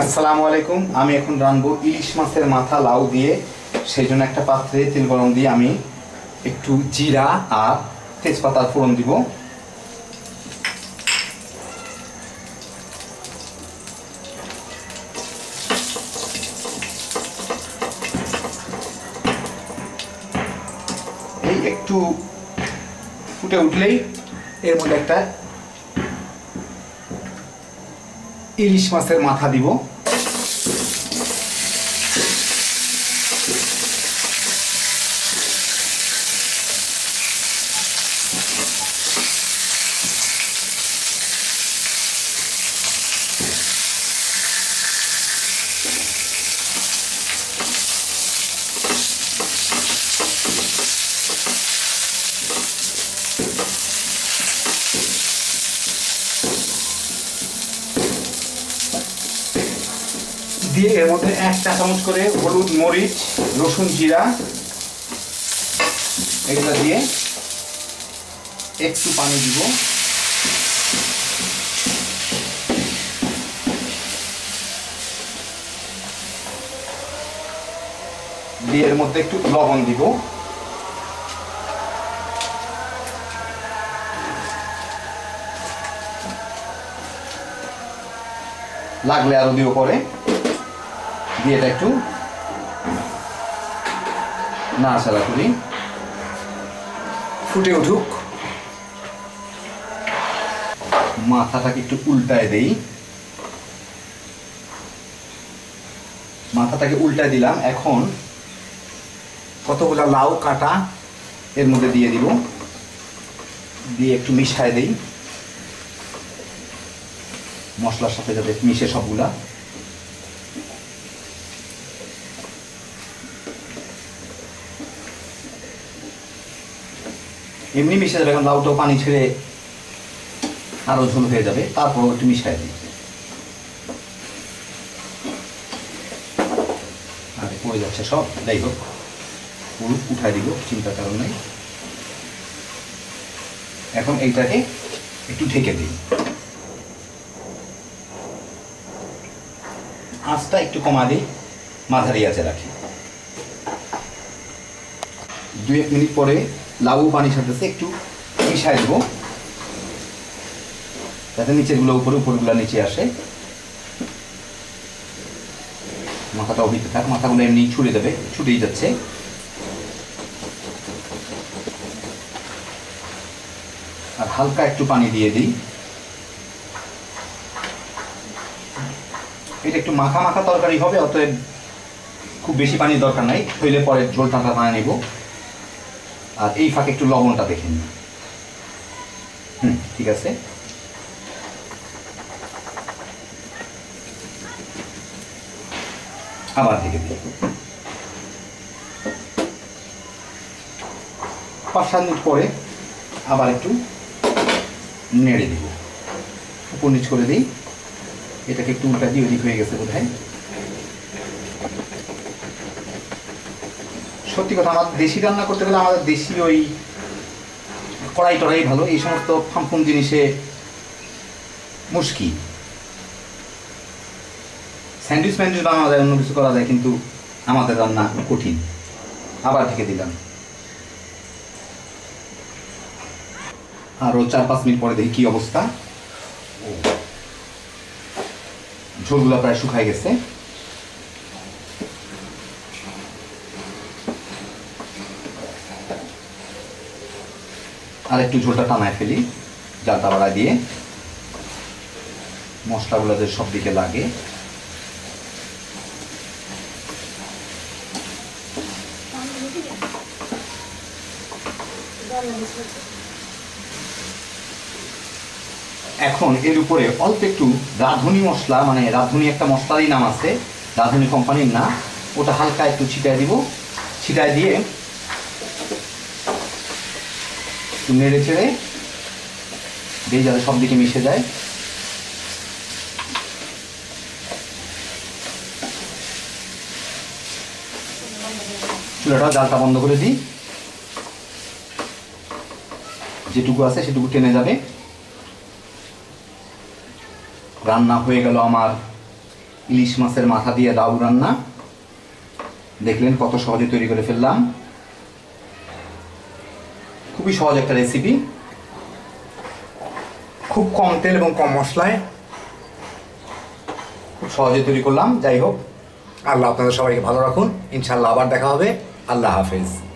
আসসালামু আলাইকুম। আমি এখন রানবো ইলিশ মাছের মাথা, লাউ দিয়ে। সেই জন্য একটা পাত্রে তেল গরম দিয়ে আমি একটু জিরা আর তেজপাতার ফোড়ন দিব। এই একটু ফুটে উঠলেই এর মধ্যে একটা ইলিশ মাছের মাথা দিব। দিয়ে এর মধ্যে এক চা চামচ করে হলুদ, মরিচ, রসুন, জিরা এগুলো দিয়ে একটু পানি দিব। দিয়ে এর মধ্যে একটু লবণ দিব। লাগলে আরও দিও পরে। দিয়ে এটা একটু নাড়াচাড়া করি। ফুটে উঠুক। মাথাটাকে একটু উল্টায় দেই। মাথাটাকে উল্টায় দিলাম। এখন কতগুলা লাউ কাটা এর মধ্যে দিয়ে দিব। দিয়ে একটু মিশায় দেই। মশলার সাথে যাতে মিশে সবগুলা। এমনি মিশে যাবে, এখন লাউটাও পানি ছেড়ে আরও ঝোল হয়ে যাবে তারপর একটু মিশাই দিই আরে পড়ে যাচ্ছে সব, যাই হোক উঠাই দিব চিন্তার কারণ নেই। এখন এইটাকে একটু ঢেকে দিই। আঁচটা একটু কমা দিই, মাঝারি আছে রাখি। দু এক মিনিট পরে লাউ পানির সাথে একটু মিশাই দেবো। যাতে নিচেরগুলো উপরে, উপরগুলো নিচে আসে। মাথাটাও ভিতরে থাক, মাথাগুলো এমনি ছুড়ে দেবে, ছুটেই যাচ্ছে। আর হালকা একটু পানি দিয়ে দিই। এটা একটু মাখা মাখা তরকারি হবে, অতএব খুব বেশি পানির দরকার নাই। হইলে পরে ঝোল টাকা বানিয়ে নেব। আর এই ফাঁকে একটু লবণটা দেখে নিন। ঠিক আছে? আবার থেকে দিই পাঁচ সাত মিনিট পরে আবার একটু নেড়ে দিব। উপর নিচ করে দিই। এটাকে একটু উল্টা দিয়ে ওদিক হয়ে গেছে বোধ সত্যি কথা, আমার দেশি রান্না করতে গেলে আমাদের দেশি ওই কড়াই টড়াই ভালো, এই সমস্ত ফাম্পুন জিনিসে মুশকিল। স্যান্ডউইচ ম্যান্ডউইচ বানানো যায় অন্য কিছু করা যায়, কিন্তু আমাদের রান্না কঠিন। আবার ঢেকে দিলাম। আরও চার পাঁচ মিনিট পরে দেখি কি অবস্থা। ঝোলগুলো প্রায় শুকাই গেছে। আর একটু ঝোলটা টানায় ফেলি। জালটা বাড়ায় দিয়ে। মশলাগুলো যে সব দিকে লাগে। এখন এর উপরে অল্প একটু রাঁধুনি মশলা মানে রাঁধুনি একটা মশলারই নাম আছে, রাঁধুনি কোম্পানির না, ওটা হালকা একটু ছিটায় দিব। ছিটায় দিয়ে একটু নেড়ে চেড়ে দিয়ে যাতে সব দিকে মিশে যায়। চুলাটা জালটা বন্ধ করে দিই। যেটুকু আছে সেটুকু টেনে যাবে। রান্না হয়ে গেল আমার ইলিশ মাছের মাথা দিয়ে লাউ রান্না। দেখলেন কত সহজে তৈরি করে ফেললাম। খুবই সহজ একটা রেসিপি খুব কম তেল এবং কম মশলায় খুব সহজে তৈরি করলাম। যাই হোক, আল্লাহ আপনাদের সবাইকে ভালো রাখুন। ইনশাল্লাহ আবার দেখা হবে। আল্লাহ হাফেজ।